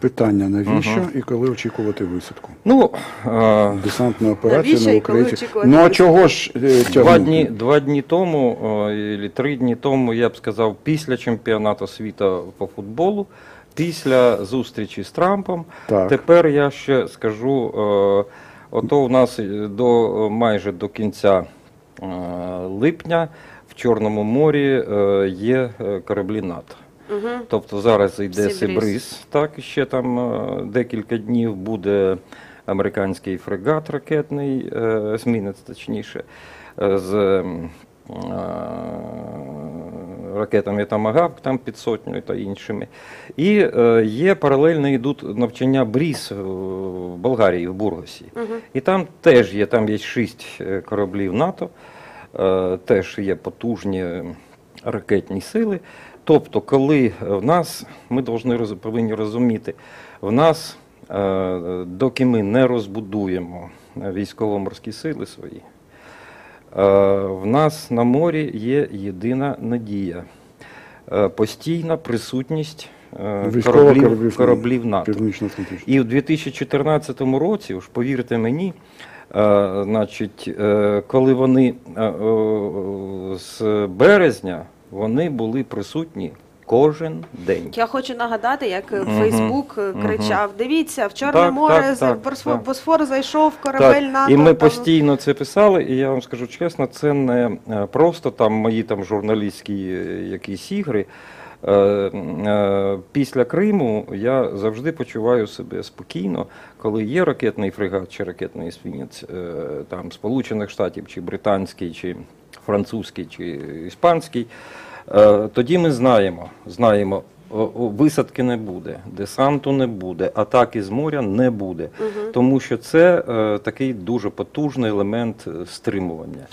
Питання навіщо і коли очікувати висадку? Ну, е, Десантна операція Навіщо на і коли Україні. очікувати Ну а висадку? чого ж е, Два дні, два дні тому, о, і три дні тому, я б сказав, після чемпіонату світу по футболу, після зустрічі з Трампом, Так. тепер я ще скажу, е, ото у нас до майже до кінця е, липня в Чорному морі е, є е, кораблі НАТО. Угу. Тобто зараз йде Сибриз. Так, ще там е, декілька днів буде американський фрегат ракетний, е, есмінець точніше, е, з ракетами Тамагавк, там під сотню та іншими. І є паралельно йдуть навчання БРІЗ в Болгарії, в Бургасі. Угу. І там теж є, там є шість кораблів НАТО, теж є потужні ракетні сили. Тобто, коли в нас, ми должны повинні розуміти, в нас, е, доки ми не розбудуємо е, військово-морські сили свої, е, в нас на морі є єдина надія. Е, Постійна присутність е, кораблів, кораблів, НАТО. І в 2014 році, уж повірте мені, е, значить, е, коли вони е, е, з березня вони були присутні кожен день. Я хочу нагадати, як Фейсбук Мгм. кричав: дивіться, в Чорне Так, море так, Босфор, так. Босфор зайшов корабель Так, НАТО. і ми там- постійно це писали, і я вам скажу чесно, це не е, просто там мої там журналістські е, якісь ігри. Е, Після Криму я завжди почуваю себе спокійно, коли є ракетний фрегат чи ракетний свінець там Сполучених Штатів, чи британський, чи французький, чи іспанський. Е, Тоді ми знаємо, знаємо, висадки не буде, десанту не буде, атаки з моря не буде, угу. тому що це е, такий дуже потужний елемент е, стримування.